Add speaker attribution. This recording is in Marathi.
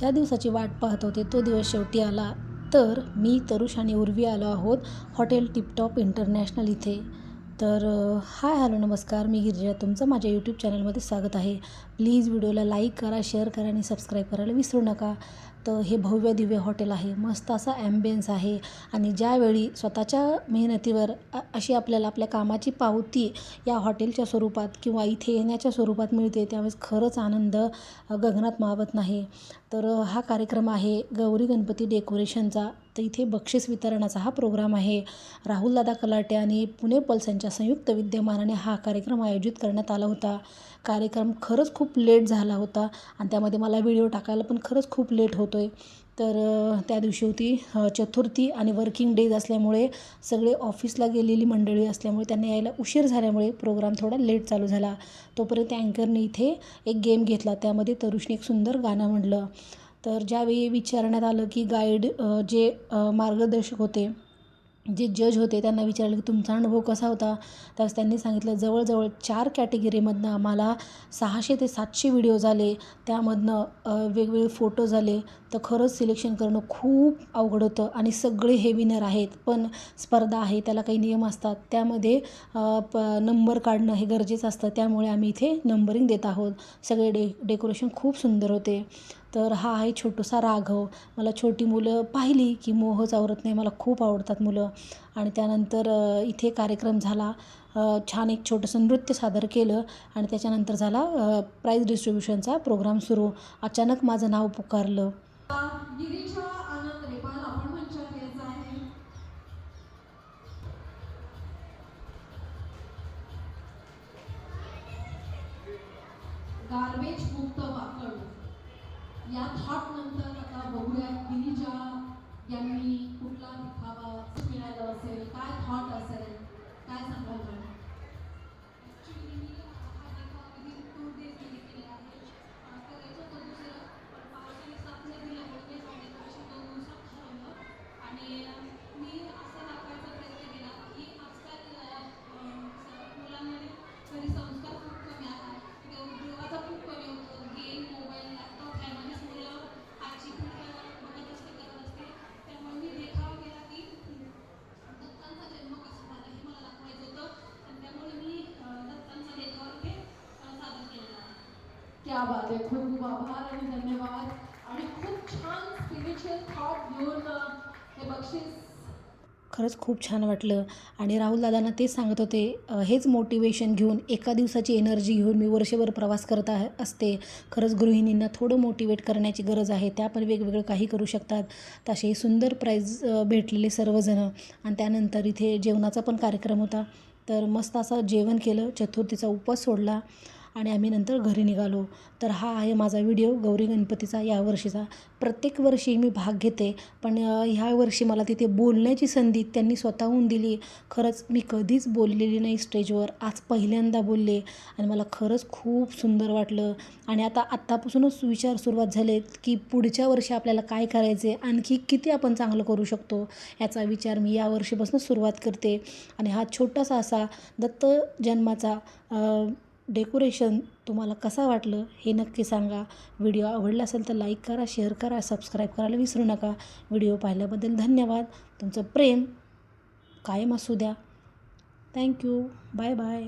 Speaker 1: ज्या दिवसाची वाट पाहत होते तो दिवस शेवटी आला. तर मी तरुष आणि उर्वी आलो आहोत हॉटेल टिपटॉप इंटरनॅशनल इथे. तर हाय हॅलो नमस्कार. मी गिरिजा. तुमचं माझ्या यूट्यूब चॅनलमध्ये स्वागत आहे. प्लीज व्हिडिओला लाईक करा शेअर करा आणि सबस्क्राईब करायला विसरू नका. तर हे भव्य दिव्य हॉटेल आहे. मस्त असा ॲम्बियन्स आहे. आणि ज्यावेळी स्वतःच्या मेहनतीवर अशी आपल्याला आपल्या कामाची पावती या हॉटेलच्या स्वरूपात किंवा इथे येण्याच्या स्वरूपात मिळते त्यावेळेस खरंच आनंद गगनात मावत नाही. तर हा कार्यक्रम आहे गौरी गणपती डेकोरेशनचा. तर इथे बक्षीस वितरणाचा हा प्रोग्राम आहे. राहुलदादा कलाटे आणि पुणे पल्स यांच्या संयुक्त विद्यमानाने हा कार्यक्रम आयोजित करण्यात आला होता. कार्यक्रम खरंच खूप लेट झाला होता आणि त्यामध्ये मला व्हिडिओ टाकायला पण खरंच खूप लेट होतो आहे तर त्या दिवशी होती चतुर्थी आणि वर्किंग डेज असल्यामुळे सगळे ऑफिसला गेलेली मंडळी असल्यामुळे त्यांना यायला उशीर झाल्यामुळे प्रोग्राम थोडा लेट चालू झाला. तोपर्यंत अँकरने इथे एक गेम घेतला. त्यामध्ये तरुषने एक सुंदर गाणं म्हणलं तर ज्यावेळी विचारण्यात आलं की गाईड जे मार्गदर्शक होते जे जज होते त्यांना विचारलं की तुमचा अनुभव कसा होता? त्यावेळेस त्यांनी सांगितलं जवळजवळ चार कॅटेगरीमधनं आम्हाला सहाशे ते सातशे व्हिडिओ झाले. त्यामधनं वेगवेगळे फोटो झाले. तर खरंच सिलेक्शन करणं खूप अवघड होतं आणि सगळे हे विनर आहेत. पण स्पर्धा आहे त्याला काही नियम असतात. त्यामध्ये प नंबर काढणं हे गरजेचं असतं. त्यामुळे आम्ही इथे नंबरिंग देत आहोत. सगळे डे डेकोरेशन खूप सुंदर होते. तर हा आहे छोटूसा राघव. मला छोटी मुलं पाहिली की मोहच आवरत नाही. मला खूप आवडतात मुलं. आणि त्यानंतर इथे कार्यक्रम झाला. छान एक छोटंसं नृत्य सादर केलं आणि त्याच्यानंतर झाला प्राईज डिस्ट्रीब्युशनचा प्रोग्राम सुरू. अचानक माझं नाव पुकारलं.
Speaker 2: गार्बेज मुक्त वाकड. या थॉट नंतर आता बघूया गिरीजा यांनी कुठला दिखावा मिळाला. असेल काय थॉट असेल काय सांगाल मॅडम त्या बात आहे खूप खूप आभार आणि धन्यवाद। आणि खूप छान स्पिरिच्युअल थॉट घेऊन हे बक्षीस
Speaker 1: खरंच खूप छान वाटलं. आणि राहुल दादांना तेच सांगत होते हेच मोटिवेशन घेऊन एका दिवसाची एनर्जी घेऊन मी वर्षभर प्रवास करत असते. खरंच गृहिणींना थोडं मोटिवेट करण्याची गरज आहे. त्या पण वेगवेगळं काही करू शकतात. तसे सुंदर प्राईज भेटलेले सर्वजणं. आणि त्यानंतर इथे जेवणाचा पण कार्यक्रम होता. तर मस्त असं जेवण केलं चतुर्थीचा उपवास सोडला. आणि आम्ही नंतर घरी निघालो. तर हा आहे माझा व्हिडिओ गौरी गणपतीचा या वर्षीचा. प्रत्येक वर्षी मी भाग घेते पण ह्या वर्षी मला तिथे बोलण्याची संधी त्यांनी स्वतःहून दिली. खरंच मी कधीच बोललेली नाही स्टेजवर. आज पहिल्यांदा बोलले आणि मला खरंच खूप सुंदर वाटलं. आणि आता आत्तापासूनच विचार सुरुवात झालेत की पुढच्या वर्षी आपल्याला काय करायचे आणखी किती आपण चांगलं करू शकतो याचा विचार मी या वर्षीपासून सुरुवात करते. आणि हा छोटासा असा दत्त जन्माचा डेकोरेशन तुम्हाला कसा वाटलं हे नक्की सांगा. व्हिडिओ आवडला असेल तर लाईक करा शेअर करा सबस्क्राईब करायला विसरू नका. व्हिडिओ पाहिल्याबद्दल धन्यवाद. तुमचं प्रेम कायम असू द्या. Thank you. Bye bye.